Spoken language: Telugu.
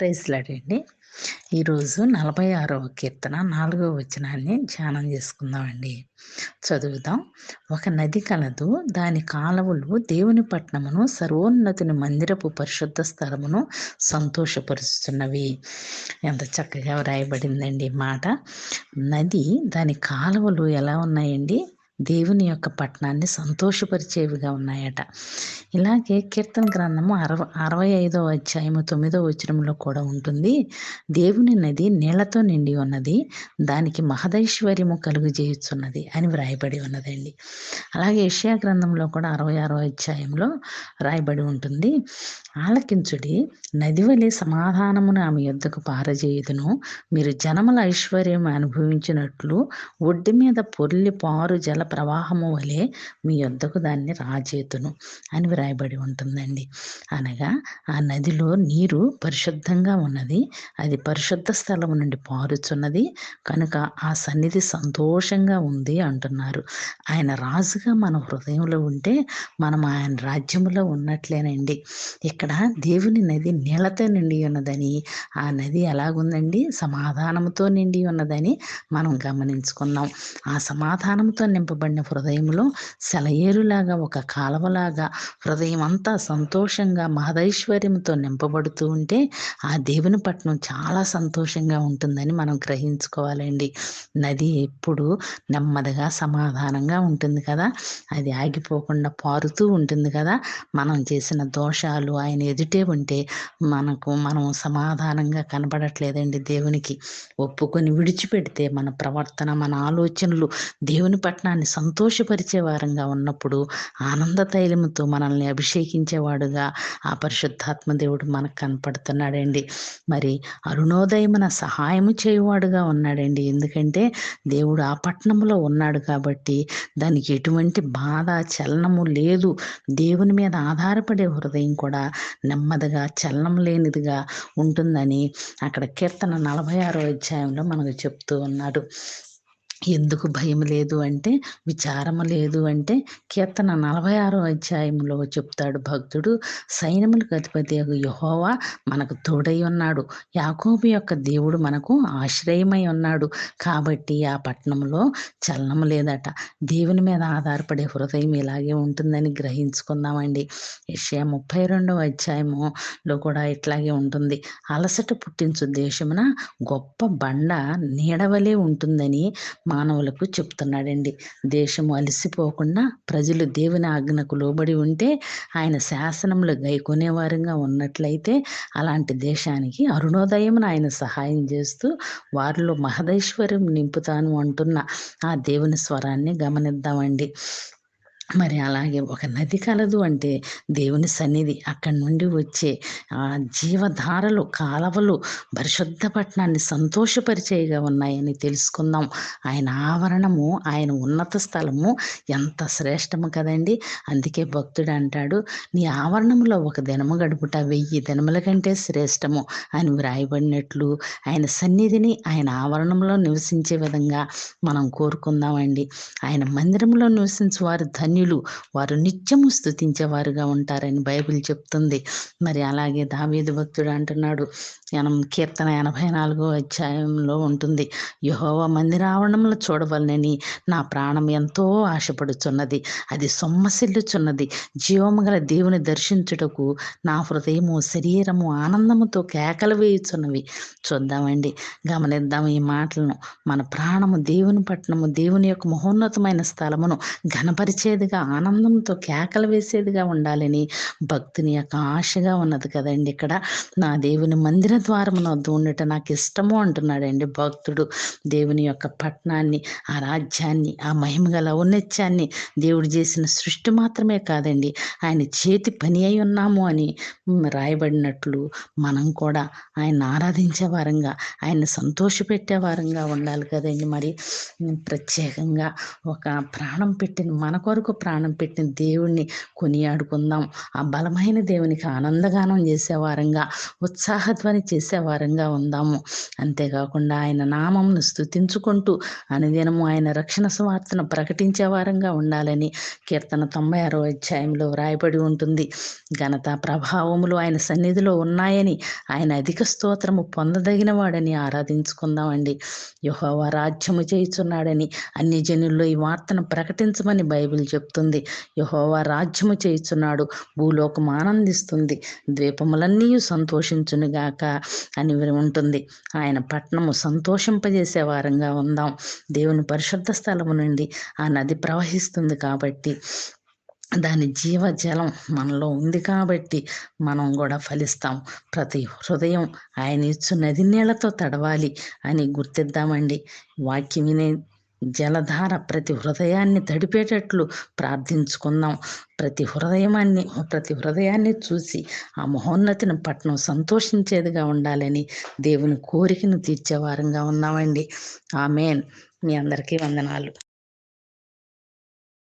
ప్రైజ్లాడండి ఈరోజు నలభై ఆరవ కీర్తన నాలుగవ వచనాన్ని ధ్యానం చేసుకుందామండి. చదువుదాం. ఒక నది కలదు దాని కాలువలు దేవుని పట్నమును సర్వోన్నతుని మందిరపు పరిశుద్ధ స్థలమును సంతోషపరుస్తున్నవి. ఎంత చక్కగా వ్రాయబడిందండి మాట. నది దాని కాలువలు ఎలా ఉన్నాయండి? దేవుని యొక్క పట్టణాన్ని సంతోషపరిచేవిగా ఉన్నాయట. ఇలాగే కీర్తన గ్రంథము అరవై అరవై ఐదో అధ్యాయము తొమ్మిదో వచనంలో కూడా ఉంటుంది. దేవుని నది నీళ్ళతో నిండి ఉన్నది. దానికి మహదైశ్వర్యము కలుగు చేయుచున్నది అని వ్రాయబడి ఉన్నదండి. అలాగే ఏషియా గ్రంథంలో కూడా అరవై ఆరో అధ్యాయంలో రాయబడి ఉంటుంది. ఆలకించుడి నది వలె సమాధానమును ఆమె యుద్ధకు పారజేయుదును. మీరు జనముల ఐశ్వర్యం అనుభవించినట్లు ఒడ్డు మీద పొర్లి పారు జల ప్రవాహము వలె మీ యొద్దకు దాన్ని రాజేతును అని వ్రాయబడి ఉంటుందండి. అనగా ఆ నదిలో నీరు పరిశుద్ధంగా ఉన్నది అది పరిశుద్ధ స్థలం నుండి పారుచున్నది కనుక ఆ సన్నిధి సంతోషంగా ఉంది అంటున్నారు. ఆయన రాజుగా మన హృదయంలో ఉంటే మనం ఆయన రాజ్యంలో ఉన్నట్లేనండి. ఇక్కడ దేవుని నది నీళ్ళతో నిండి ఉన్నదని ఆ నది ఎలాగుందండి? సమాధానంతో నిండి ఉన్నదని మనం గమనించుకున్నాం. ఆ సమాధానంతో నింపబడిన హృదయంలో సెలయేరులాగా ఒక కాలవలాగా హృదయం అంతా సంతోషంగా మహదైశ్వర్యంతో నింపబడుతూ ఉంటే ఆ దేవుని పట్నం చాలా సంతోషంగా ఉంటుందని మనం గ్రహించుకోవాలండి. నది ఎప్పుడు నెమ్మదిగా సమాధానంగా ఉంటుంది కదా. అది ఆగిపోకుండా పారుతూ ఉంటుంది కదా. మనం చేసిన దోషాలు ఆయన ఎదుటే ఉంటే మనకు మనం సమాధానంగా కనబడట్లేదండి దేవునికి. ఒప్పుకొని విడిచిపెడితే మన ప్రవర్తన మన ఆలోచనలు దేవుని పట్టణాన్ని సంతోషపరిచే వారంగా ఉన్నప్పుడు ఆనంద తైలముతో మనల్ని అభిషేకించేవాడుగా ఆ పరిశుద్ధాత్మ దేవుడు మనకు కనపడుతున్నాడండి. మరి అరుణోదయమున సహాయము చేయువాడుగా ఉన్నాడండి. ఎందుకంటే దేవుడు ఆ పట్టణంలో ఉన్నాడు కాబట్టి దానికి ఎటువంటి బాధ చలనము లేదు. దేవుని మీద ఆధారపడే హృదయం కూడా నెమ్మదిగా చలనం లేనిదిగా ఉంటుందని అక్కడ కీర్తన నలభై ఆరో అధ్యాయంలో మనకు చెప్తూ ఉన్నాడు. ఎందుకు భయం లేదు అంటే విచారము లేదు అంటే కీర్తన నలభై ఆరో అధ్యాయంలో చెప్తాడు భక్తుడు సైన్యములకు అధిపతి యహోవా మనకు తోడై ఉన్నాడు. యాకోబు యొక్క దేవుడు మనకు ఆశ్రయమై ఉన్నాడు. కాబట్టి ఆ పట్టణంలో చలనం లేదట. దేవుని మీద ఆధారపడే హృదయం ఇలాగే ఉంటుందని గ్రహించుకుందామండి. యషయా ముప్పై రెండవ అధ్యాయములో కూడా ఇట్లాగే ఉంటుంది. అలసట పుట్టించు దేశమున గొప్ప బండ నీడవలే ఉంటుందని మానవులకు చెప్తున్నాడండి. దేశము అలసిపోకుండా ప్రజలు దేవుని ఆజ్ఞకు లోబడి ఉంటే ఆయన శాసనంలో గైకొనేవారంగా ఉన్నట్లయితే అలాంటి దేశానికి అరుణోదయమును ఆయన సహాయం చేస్తూ వారిలో మహదైశ్వర్యం నింపుతాను అంటున్న ఆ దేవుని స్వరాన్ని గమనిద్దామండి. మరి అలాగే ఒక నది కలదు అంటే దేవుని సన్నిధి అక్కడి నుండి వచ్చే ఆ జీవధారలు కాలవలు పరిశుద్ధ పట్టణాన్ని సంతోషపరిచేయగా ఉన్నాయని తెలుసుకుందాం. ఆయన ఆవరణము ఆయన ఉన్నత స్థలము ఎంత శ్రేష్టము కదండి. అందుకే భక్తుడు అంటాడు నీ ఆవరణంలో ఒక దినము గడుపుట వెయ్యి దినముల కంటే శ్రేష్టము అని వ్రాయబడినట్లు ఆయన సన్నిధిని ఆయన ఆవరణంలో నివసించే విధంగా మనం కోరుకుందామండి. ఆయన మందిరంలో నివసించే వారు ధన్య ధన్యులు వారు నిత్యము స్థుతించేవారుగా ఉంటారని బైబిల్ చెప్తుంది. మరి అలాగే దావీదు భక్తుడు అంటున్నాడు మనం కీర్తన ఎనభై నాలుగో అధ్యాయంలో ఉంటుంది. యహోవ మందిరావరణంలో చూడవలనని నా ప్రాణం ఎంతో ఆశపడుచున్నది అది సొమ్మసిల్లుచున్నది. జీవము గల దేవుని దర్శించుటకు నా హృదయము శరీరము ఆనందముతో కేకలు వేయుచున్నవి. చూద్దామండి గమనిద్దాం ఈ మాటలను. మన ప్రాణము దేవుని పట్టణము దేవుని యొక్క మహోన్నతమైన స్థలమును ఘనపరిచేదిగా ఆనందంతో కేకలు వేసేదిగా ఉండాలని భక్తుని యొక్క ఆశగా ఉన్నది కదండి ఇక్కడ. నా దేవుని మందిర ద్వారమున వద్ద ఉండట నాకు ఇష్టము అంటున్నాడండి భక్తుడు. దేవుని యొక్క పట్టణాన్ని ఆ రాజ్యాన్ని ఆ మహిమగల ఔన్నత్యాన్ని దేవుడు చేసిన సృష్టి మాత్రమే కాదండి. ఆయన చేతి పని అయి ఉన్నాము అని రాయబడినట్లు మనం కూడా ఆయన ఆరాధించే వారంగా ఆయన సంతోషపెట్టే వారంగా ఉండాలి కదండి మరి. ప్రత్యేకంగా ఒక ప్రాణం పెట్టిన మన కొరకు ప్రాణం పెట్టిన దేవుణ్ణి కొనియాడుకుందాం. ఆ బలమైన దేవునికి ఆనందగానం చేసేవారంగా ఉత్సాహధ్వని చేసేవారంగా ఉందాము. అంతేకాకుండా ఆయన నామంను స్థుతించుకుంటూ అనుదినము ఆయన రక్షణ సువార్తను ప్రకటించే వారంగా ఉండాలని కీర్తన తొంభై ఆరో అధ్యాయంలో వ్రాయబడి ఉంటుంది. ఘనత ప్రభావములు ఆయన సన్నిధిలో ఉన్నాయని ఆయన అధిక స్తోత్రము పొందదగిన వాడని ఆరాధించుకుందామండి. యహోవా రాజ్యము చేయుచున్నాడని అన్ని జనుల్లో ఈ వార్తను ప్రకటించమని బైబిల్ చెప్తుంది చెప్తుంది. యహోవా రాజ్యము చేయుచున్నాడు. భూలోకం ఆనందిస్తుంది. ద్వీపములన్నీ సంతోషించునుగాక అని ఉంటుంది. ఆయన పట్టణము సంతోషింపజేసే వారంగా ఉందాం. దేవుని పరిశుద్ధ స్థలము నుండి ఆ నది ప్రవహిస్తుంది కాబట్టి దాని జీవజలం మనలో ఉంది కాబట్టి మనం కూడా ఫలిస్తాం. ప్రతి హృదయం ఆయన ఇచ్చు నది నీళ్ళతో తడవాలి అని గుర్తిద్దామండి. వాక్యం వినే జలధార ప్రతి హృదయాన్ని తడిపేటట్లు ప్రార్థించుకుందాం. ప్రతి హృదయాన్ని ప్రతి హృదయాన్ని చూసి ఆ మహోన్నతిని పట్నం సంతోషించేదిగా ఉండాలని దేవుని కోరికను తీర్చేవారంగా ఉన్నామండి. ఆమెన్. మీ అందరికీ వందనాలు.